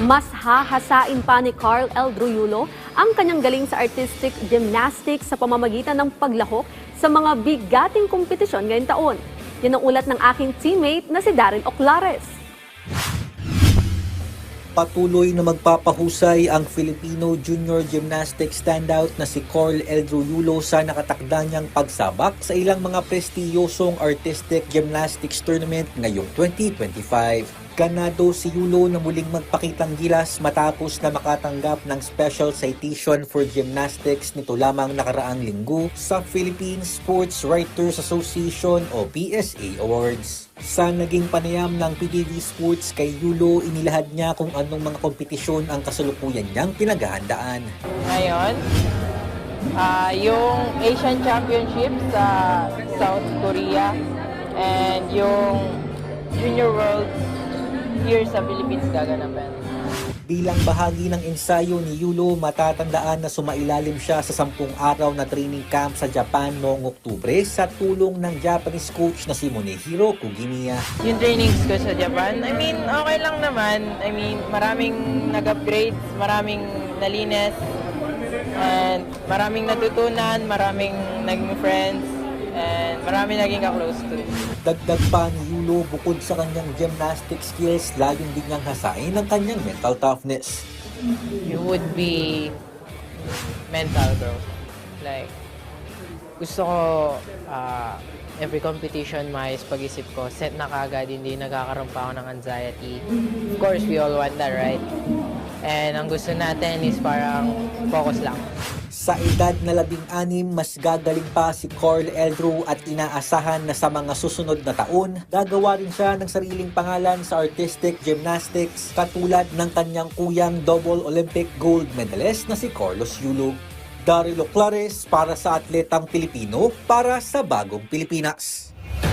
Mas hahasain pa ni Carl L. Druyulo ang kanyang galing sa artistic gymnastics sa pamamagitan ng paglahok sa mga bigating kompetisyon ngayong taon. Yan ang ulat ng aking teammate na si Daryl Oclares. Patuloy na magpapahusay ang Filipino junior gymnastics standout na si Carl Eldruyulo sa nakatakda niyang pagsabak sa ilang mga prestiyosong artistic gymnastics tournament ngayong 2025. Ganado si Yulo na muling magpakitang gilas matapos na makatanggap ng Special Citation for Gymnastics nito lamang nakaraang linggo sa Philippine Sports Writers Association o PSA Awards. Sa naging panayam ng PDD Sports kay Yulo, inilahad niya kung anong mga kompetisyon ang kasalukuyan niyang pinaghahandaan. Ngayon, ah yung Asian Championship sa South Korea and yung Junior World here sa Philippines gaganapin. Bilang bahagi ng ensayo ni Yulo, matatandaan na sumailalim siya sa sampung araw na training camp sa Japan noong Oktubre sa tulong ng Japanese coach na si Monehiro Kugimiya. Yung trainings ko sa Japan, I mean, okay lang naman. I mean, maraming nag-upgrades, maraming nalinis, and maraming natutunan, maraming naging friends, and maraming naging ka-close to. Dagdag pa ni Yulo bukod sa kanyang gymnastic skills, laging din niyang hasain ang kanyang mental toughness. you would be mental growth. Like, gusto ko ah, every competition maayos pag-isip ko, set na kagad, hindi nagkakaroon pa ako ng anxiety. Of course, we all want that, right? And ang gusto natin is parang focus lang. Sa edad na labing anim, mas gagaling pa si Carl Eldrew at inaasahan na sa mga susunod na taon, gagawa rin siya ng sariling pangalan sa artistic gymnastics katulad ng kanyang kuyang double Olympic gold medalist na si Carlos Yulo. Daryl Oclares para sa Atletang Pilipino para sa Bagong Pilipinas.